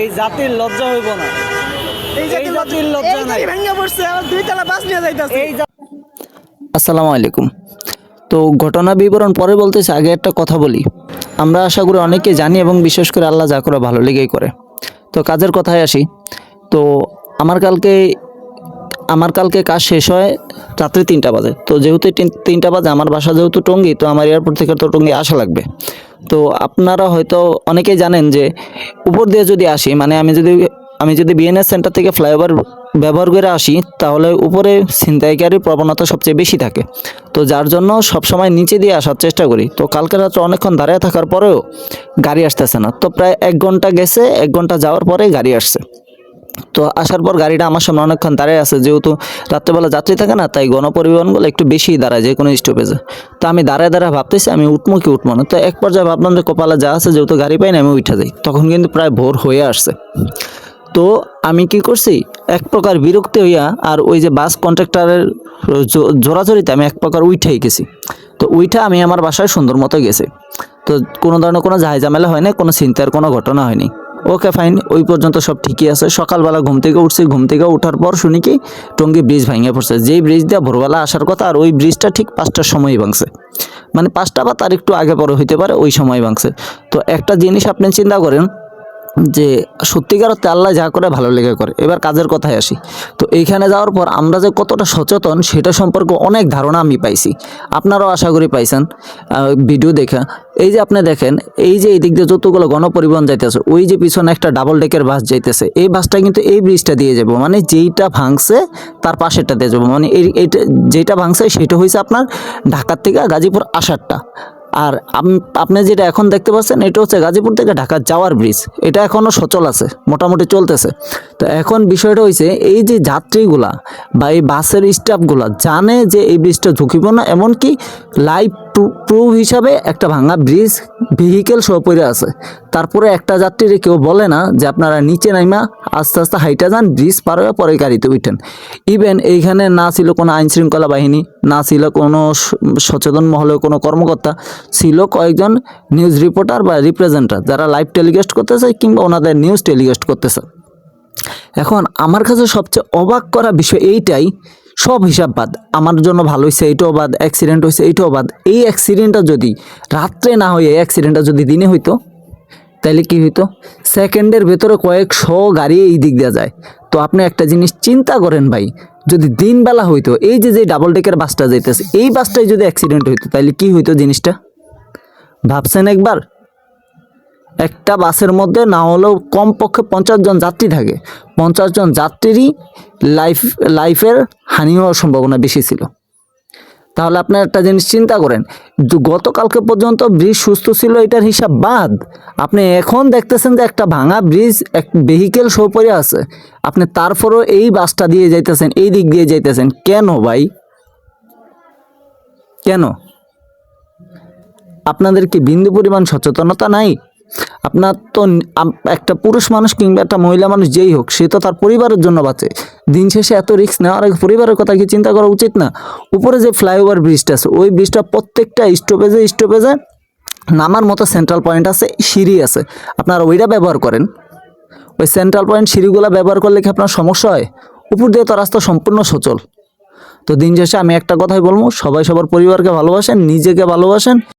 এই জাতির লজ্জা হইব না। এই জাতির লজ্জা নাই। ভেঙে পড়ছে আমার দুই তলা বাস নিয়ে যাইতাছে। এই আসসালামু আলাইকুম। তো ঘটনা বিবরণ পরে বলতেছি আগে একটা কথা বলি। আমরা আশা করি অনেকে জানি এবং বিশেষ করে আল্লাহ যা করে ভালো লেগেই করে। তো কাজের কথায় আসি। তো আমার কালকে আমার কালকে কাজ শেষ হয় রাত্রি তিনটা বাজে। তো যেহেতু তিন- তিনটা বাজে, আমার বাসা যেহেতু টঙ্গি, তো আমার এয়ারপোর্ট থেকে তো টঙ্গি আসা লাগবে। তো আপনারা হয়তো অনেকেই জানেন যে, উপর দিয়ে যদি আসি মানে আমি যদি আমি যদি বিএনএস সেন্টার থেকে ফ্লাইওভার ব্যবহার করে আসি, তাহলে উপরে ছিনতাইকারীর প্রবণতা সবচেয়ে বেশি থাকে। তো যার জন্য সবসময় নিচে দিয়ে আসার চেষ্টা করি। তো কালকে রাত্রে অনেকক্ষণ দাঁড়িয়ে থাকার পরেও গাড়ি আসতেছে না। তো প্রায় এক ঘণ্টা গেছে, এক ঘণ্টা যাওয়ার পরে গাড়ি আসছে। তো আসার পর গাড়িটা আমার সামনে অনেকক্ষণ দাঁড়িয়ে আছে। যেহেতু রাত্রেবেলা যাত্রী থাকে না, তাই গণপরিবহনগুলো একটু বেশি দাঁড়ায় যে কোনো স্টপেজে তো আমি দাঁড়ায় দাঁড়ায় ভাবতেছি, আমি উঠবো কি উঠবো না। তো এক পর্যায়ে ভাবলাম যে কপালে যা আছে, যেহেতু গাড়ি পাই না, আমি উঠে যাই। তখন কিন্তু প্রায় ভোর হয়ে আসছে। তো আমি কি করছি, এক প্রকার বিরক্তি হইয়া আর ওই যে বাস কন্ট্রাক্টরের জোরাজোরিতে আমি এক প্রকার উইঠাই গেছি তো উইঠা আমি আমার বাসায় সুন্দর মতো গেছি। তো কোনো ধরনের কোনো ঝামেলা হয়নি কোনো চিন্তার কোনো ঘটনা হয়নি। ওকে ফাইন ওই পর্যন্ত সব ঠিকই আছে। সকালবেলা ঘুম থেকে উঠছে। ঘুম থেকে ওঠার পর শুনি কি, টঙ্গী ব্রিজ ভেঙে পড়ছে। যেই ব্রিজ দিয়ে ভোরবেলা আসার কথা, আর ওই ব্রিজটা ঠিক পাঁচটার সময় ভাঙছে। মানে পাঁচটা বা তার একটু আগে পরে হইতে পারে, ওই সময় ভাঙছে। তো একটা জিনিস আপনি চিন্তা করেন যে সত্যিকার অর্থে আল্লাহ যা করে ভালো লেগে করে। এবার কাজের কথায় আসি। তো এইখানে যাওয়ার পর আমরা যে কতটা সচেতন, সেটা সম্পর্কে অনেক ধারণা আমি পাইছি। আপনারাও আশা করি পাইছেন ভিডিও দেখা। এই যে আপনি দেখেন, এই যে এই দিক দিয়ে যতগুলো গণপরিবহন যাইতেছে, ওই যে পিছনে একটা ডাবল ডেকের বাস যাইতেছে, এই বাসটা কিন্তু এই ব্রিজটা দিয়ে যাব। মানে যেইটা ভাঙছে, তার পাশেরটা দিয়ে যাব। মানে এই যেটা ভাঙছে, সেটা হয়েছে আপনার ঢাকার থেকে গাজীপুর আসারটা। আর আপনি যেটা এখন দেখতে পাচ্ছেন, এটা হচ্ছে গাজীপুর থেকে ঢাকা যাওয়ার ব্রিজ এটা এখনও সচল আছে, মোটামুটি চলতেছে। তো এখন বিষয়টা হয়েছে এই যে যাত্রীগুলা বা এই বাসের স্টাফগুলা জানে যে এই ব্রিজটা ঝুঁকিপূর্ণ, এমনকি লাইভ প্রুফ হিসাবে একটা ভাঙা ব্রিজ ভেহিকেল সহ পড়ে আছে। তারপরে একটা যাত্রীরে কেউ বলে না যে আপনারা নিচে নাইমা, আস্তে আস্তে হাইটা যান, ব্রিজ পার হয়ে পরে গাড়িতে উঠেন। ইভেন এইখানে না ছিল কোনো আইন শৃঙ্খলা বাহিনী, না ছিল কোনো সচেতন মহলের কোনো কর্মকর্তা, ছিল কয়েকজন নিউজ রিপোর্টার বা রিপ্রেজেন্টার যারা লাইভ টেলিকাস্ট করতেছে কিংবা ওনাদের নিউজ টেলিকাস্ট করতেছে। এখন আমার কাছে সবচেয়ে অবাক করা বিষয় এইটাই সব হিসাব বাদ। আমার জন্য ভালো হয়েছে এইটাও বাদ অ্যাক্সিডেন্ট হয়েছে এইটাও বাদ। এই অ্যাক্সিডেন্টটা যদি রাত্রে না হয়ে, এই অ্যাক্সিডেন্টটা যদি দিনে হইতো তাহলে কি হইতো? সেকেন্ডের ভেতরে কয়েকশো গাড়ি এই দিক দিয়ে যায়। তো আপনি একটা জিনিস চিন্তা করেন ভাই, যদি দিনবেলা হইতো, এই যে যে ডাবল ডেকের বাসটা যাইতেছে, এই বাসটাই যদি অ্যাক্সিডেন্ট হইতো তাহলে কি হইতো জিনিসটা? ভাবছেন একবার? একটা বাসের মধ্যে না হলেও কমপক্ষে পঞ্চাশ জন যাত্রী থাকে। পঞ্চাশ জন যাত্রীরই লাইফ লাইফের হানি হওয়ার সম্ভাবনা বেশি ছিল। তাহলে আপনার একটা জিনিস চিন্তা করেন গতকালকে পর্যন্ত ব্রিজ সুস্থ ছিল এটার হিসাব বাদ। আপনি এখন দেখতেছেন যে একটা ভাঙা ব্রিজ এক ভেহিকেল শো পড়ে আছে। আপনি তারপরেও এই বাসটা দিয়ে যাইতেছেন, এই দিক দিয়ে যাইতেছেন। কেন ভাই? কেন? আপনাদের কি বিন্দু পরিমাণ সচেতনতা নাই? আপনার তো একটা পুরুষ মানুষ কিংবা একটা মহিলা মানুষ যেই হোক, সে তো তার পরিবারের জন্য বাঁচে। দিন শেষে এত রিস্ক নেওয়ার আগে পরিবারের কথা কি চিন্তা করা উচিত না? উপরে যে ফ্লাইওভার ব্রিজটা আছে, ওই ব্রিজটা প্রত্যেকটা স্টপেজে স্টপেজে নামার মতো সেন্ট্রাল পয়েন্ট আছে, সিঁড়ি আছে। আপনারা ওইটা ব্যবহার করেন। ওই সেন্ট্রাল পয়েন্ট সিঁড়িগুলো ব্যবহার করলে কি আপনার সমস্যা হয়? উপর দিয়ে তো রাস্তা সম্পূর্ণ সচল। তো দিন শেষে আমি একটা কথাই বলব, সবাই সবার পরিবারকে ভালোবাসেন, নিজেকে ভালোবাসেন।